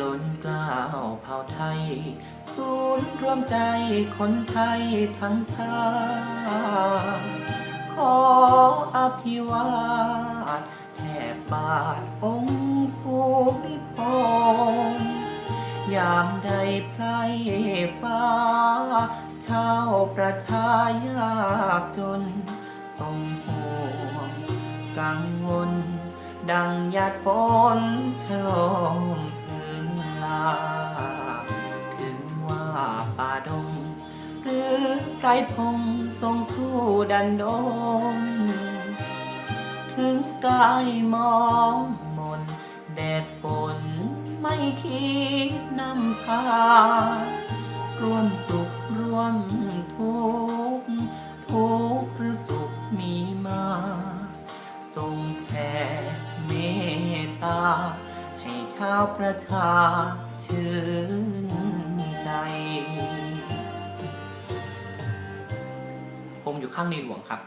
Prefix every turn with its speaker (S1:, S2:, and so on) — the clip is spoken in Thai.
S1: ล้นกล้าวเผ่าไทย ศูนย์รวมใจคนไทยทั้งชาติขออภิวาทแทบบาทองค์ภูมิพลยามใดไพรฟ้า ชาวประชายากจนทรงห่วงกังวล ดังหยาดฝนฉลม หรือไกรพงทรงสู้ดันดนถึงกายมองมนแดดฝนไม่คิดนำพา ร่วมสุขร่วมทุกข์ทุกข์หรือสุขมีมา ทรงแผ่เมตตา ให้ชาวประชาชื่น มอยู่ข้างในหลวงครับ